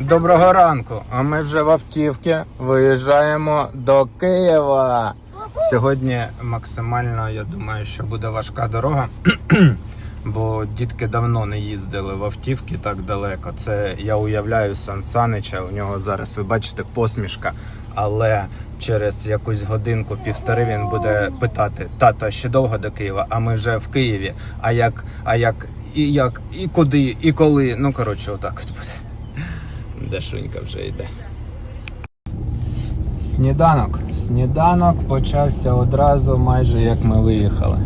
Доброго ранку. А ми вже в автівці виїжджаємо до Києва. Сьогодні максимально, я думаю, що буде важка дорога, бо дітки давно не їздили в автівки так далеко. Це я уявляю Сан Санича. У нього зараз ви бачите посмішка, але через якусь годинку півтори він буде питати: тато, а ще довго до Києва? А ми вже в Києві. А як, а як, і як, і куди, і коли? Ну коротше, отак от буде. Дашунька вже йде. Сніданок. Сніданок почався одразу, майже як ми виїхали.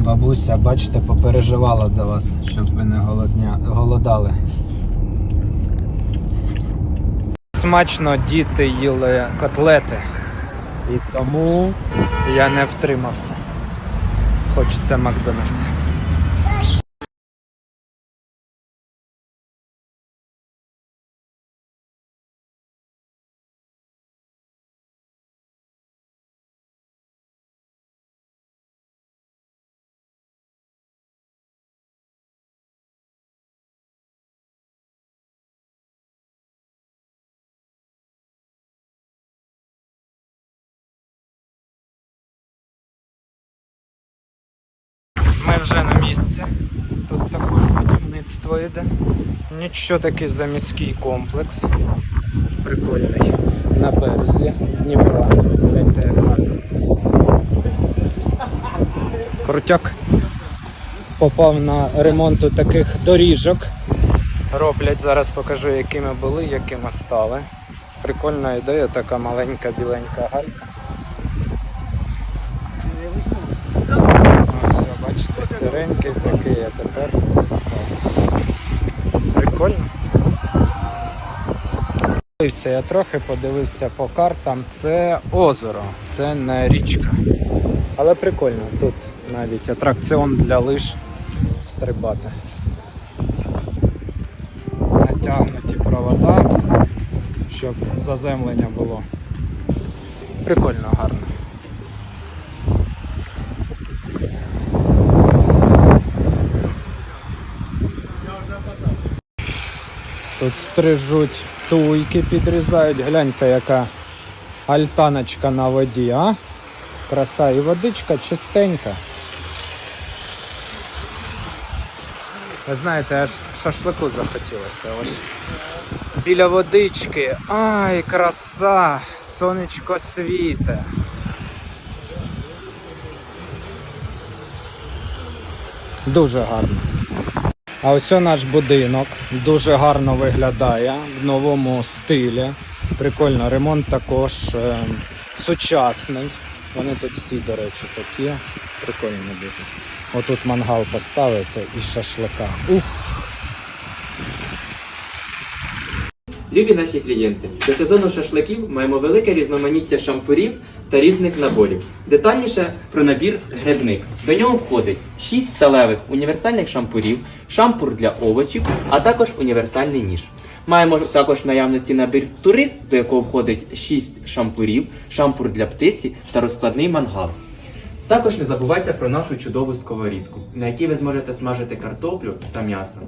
Бабуся, бачите, попереживала за вас, щоб ви не голодня... голодали. Смачно діти їли котлети. І тому я не втримався. Хочеться Макдональдс. Вже на місці. Тут також будівництво йде. Нічого такий заміський комплекс. Прикольний. На березі Дніпра. Крутяк. Попав на ремонт таких доріжок. Роблять, зараз покажу, якими були, якими стали. Прикольна ідея, така маленька біленька галька. Ось, бачите, сиренький такий, а тепер став. Прикольно. Подивився я трохи, подивився по картам. Це озеро, це не річка. Але прикольно, тут навіть атракціон для лиж стрибати. Натягнуті провода, щоб заземлення було. Прикольно, гарно. Тут стрижуть туйки, підрізають. Гляньте, яка альтаночка на воді, а? Краса і водичка чистенька. Ви знаєте, аж шашлику захотілося. Ось. Біля водички. Ай, краса! Сонечко світе. Дуже гарно. А ось наш будинок дуже гарно виглядає в новому стилі. Прикольно, ремонт також е, сучасний. Вони тут всі, до речі, такі. Прикольно дуже. Отут мангал поставити і шашлика. Ух! Любі наші клієнти, до сезону шашликів маємо велике різноманіття шампурів та різних наборів. Детальніше про набір грибник. До нього входить 6 сталевих універсальних шампурів, шампур для овочів, а також універсальний ніж. Маємо також в наявності набір турист, до якого входить 6 шампурів, шампур для птиці та розкладний мангал. Також не забувайте про нашу чудову сковорідку, на якій ви зможете смажити картоплю та м'ясо.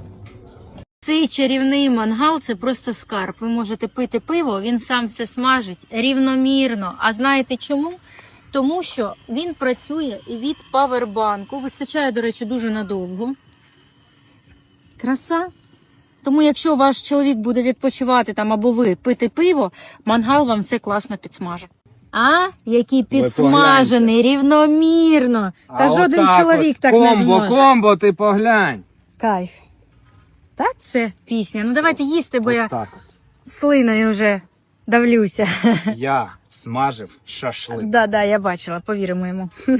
Цей чарівний мангал це просто скарб. Ви можете пити пиво, він сам все смажить рівномірно. А знаєте чому? Тому що він працює від павербанку. Вистачає, до речі, дуже надовго. Краса. Тому, якщо ваш чоловік буде відпочивати там або ви пити пиво, мангал вам все класно підсмаже. А, який підсмажений, рівномірно. Та жоден чоловік так не зможе. комбо, ти поглянь. Кайф. Та це пісня. Ну давайте їсти, бо я Так от. слиною вже давлюся. Я смажив шашлик. Да, да, я бачила, повіримо йому.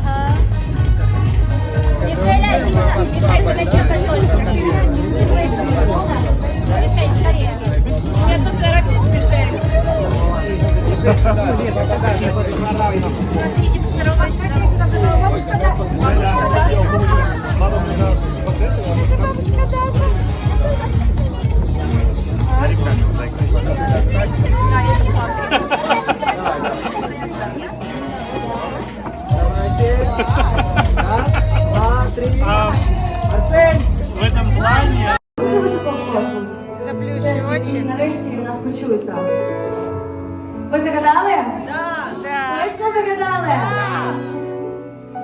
нас. Ви загадали? Да. Точно загадали?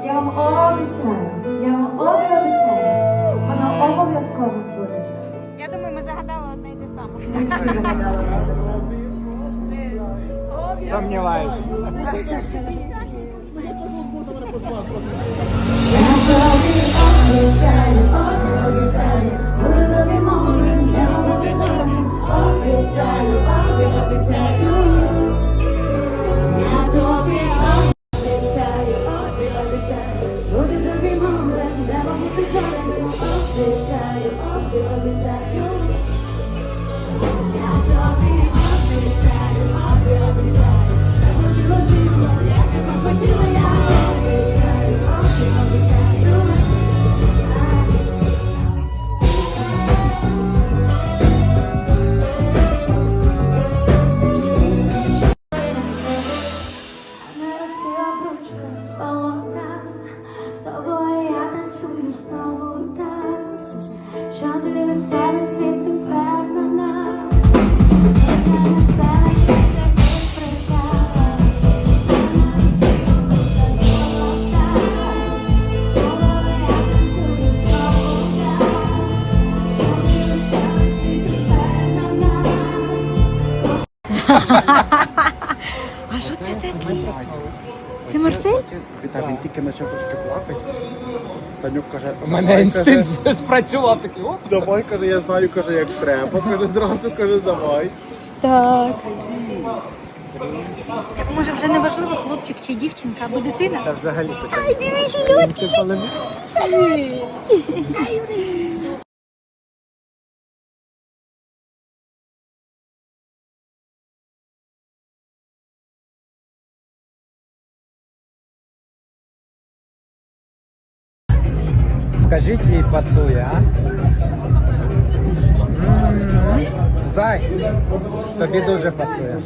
Я вам обіцяю, я вам обіцяю. Воно обов'язково збудеться. Я думаю, ми загадали одне і те саме. Ми всі загадали на це. Сомніваюся. Обіцяю, обі обіцяю, буду Обіцяю, обі обіцяю. Я А що це таке? Це Марсель? Так, він тільки почав трошки плакати. Санюк каже, У мене інстинкт каже, спрацював такий. Оп. Давай, каже, я знаю, каже, як треба. Каже, зразу каже, давай. Так. Так може вже не важливо, хлопчик чи дівчинка або дитина? Та взагалі питання. Ай, дивись, льотки. Скажіть їй пасує, а? Зай, тобі дуже пасує.